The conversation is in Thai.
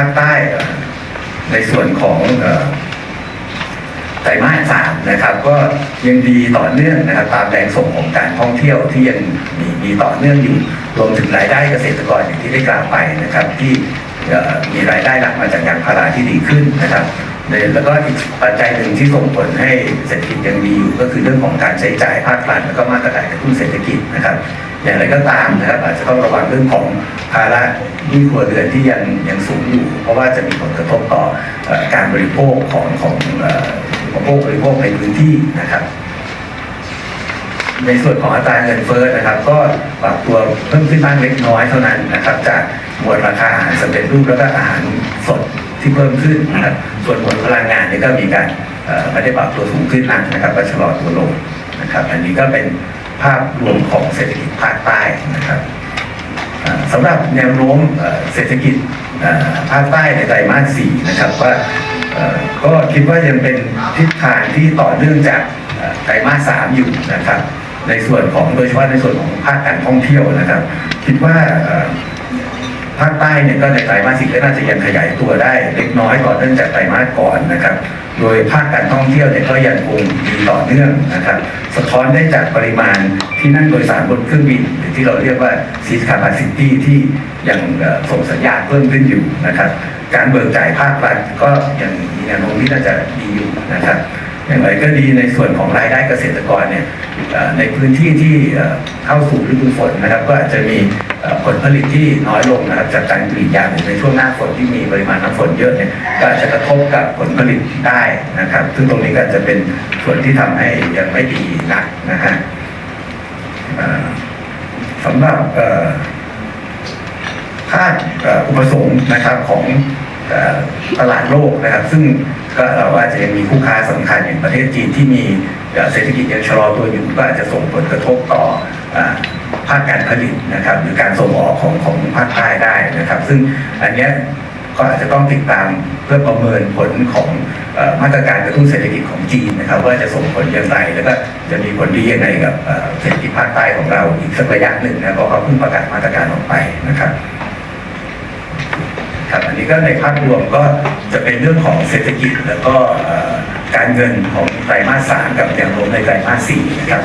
าคใต้ในส่วนของเอ่ไตรมาสสามนะครับ ก็ยังดีต่อเนื่องนะครับ ตามแรงส่งของการท่องเที่ยวที่ยังมีมีต่อเนื่องอยู่รวมถึงรายได้เกษตรกรอย่างที่ได้กล่าวไปนะครับ ที่มีรายได้หลักมาจากยางพาราที่ดีขึ้นนะครับแล้วก็อีกปัจจัยหนึ่งที่ส่งผลให้เศรษฐกิจยังดีอยู่ก็คือเรื่องของการใช้จ่ายภาครัฐแล้วก็มาตรการกระตุ้นเศรษฐกิจนะครับ อย่างไรก็ตามนะครับอาจจะต้องระวังเรื่องของภาระหนี้ครัวเรือนที่ยังยังสูงอยู่ เพราะว่าจะมีผลกระทบต่อการบริโภคของของเอ่ออุปโภคบริโภคในพื้นที่นะครับ ในส่วนของอัตราเงินเฟ้อนะครับ ก็ปรับตัวเพิ่มขึ้นบ้างเล็กน้อยเท่านั้นนะครับ จากหมวดราคาอาหารสำเร็จรูปแล้วก็อาหารสดที่เพิ่มขึ้นนะครับ ส่วนหมวดพลังงานนี่ก็มีการไม่ได้ปรับตัวสูงขึ้นนักนะครับก็ชะลอตัวลงนะครับ อันนี้ก็เป็น ภาพรวมของเศรษฐกิจภาคใต้นะครับสำหรับแนวโน้มเศรษฐกิจภาคใต้ในไตรมาสสี่นะครับว่าก็คิดว่ายังเป็นทิศทางที่ต่อเนื่องจากไตรมาสสามอยู่นะครับ ในส่วนของโดยเฉพาะในส่วนของภาคการท่องเที่ยวนะครับ คิดว่า ภาคใต้เนี่ยก็ในไตรมาส4ก็น่าจะยังขยายตัวได้เล็กน้อยต่อเนื่องจากไตรมาสก่อนนะครับ โดยภาคการท่องเที่ยวเนี่ยก็ยังคงดีต่อเนื่องนะครับ สะท้อนได้จากปริมาณที่นั่งโดยสารบนเครื่องบินหรือที่เราเรียกว่า seat capacity ที่ยังส่งสัญญาณเพิ่มขึ้นอยู่นะครับ การเบิกจ่ายภาครัฐก็ยังมีแนวโน้มที่น่าจะดีอยู่นะครับ อย่างไรก็ดีในส่วนของรายได้เกษตรกรเนี่ยในพื้นที่ที่เข้าสู่ฤดูฝนนะครับ ก็อาจจะมีผลผลิตที่น้อยลงนะครับจากการกรีดยางในช่วงหน้าฝนที่มีปริมาณน้ำฝนเยอะเนี่ยก็อาจจะกระทบกับผลผลิตได้นะครับ ซึ่งตรงนี้ก็จะเป็นส่วนที่ทำให้ยังไม่ดีนักนะฮะสำหรับภาคอุปสงค์นะครับของ ตลาดโลกนะครับ ซึ่งก็เราอาจจะยังมีคู่ค้าสำคัญอย่างประเทศจีนที่มีเศรษฐกิจยังชะลอตัวอยู่ก็อาจจะส่งผลกระทบต่อภาคการผลิตนะครับ หรือการส่งออกของของภาคใต้ได้นะครับ ซึ่งอันนี้ก็อาจจะต้องติดตามเพื่อประเมินผลของมาตรการกระตุ้นเศรษฐกิจของจีนนะครับ ว่าจะส่งผลอย่างไรแล้วก็จะมีผลดียังไงกับเอ่อเศรษฐกิจภาคใต้ของเราอีกสักระยะหนึ่งนะเพราะเขาเพิ่งประกาศมาตรการออกไปนะครับ ครับอันนี้ก็ในภาพรวมก็จะเป็นเรื่องของเศรษฐกิจ แล้วก็การเงินของไตรมาสสามกับแนวโน้มในไตรมาสสี่นะครับ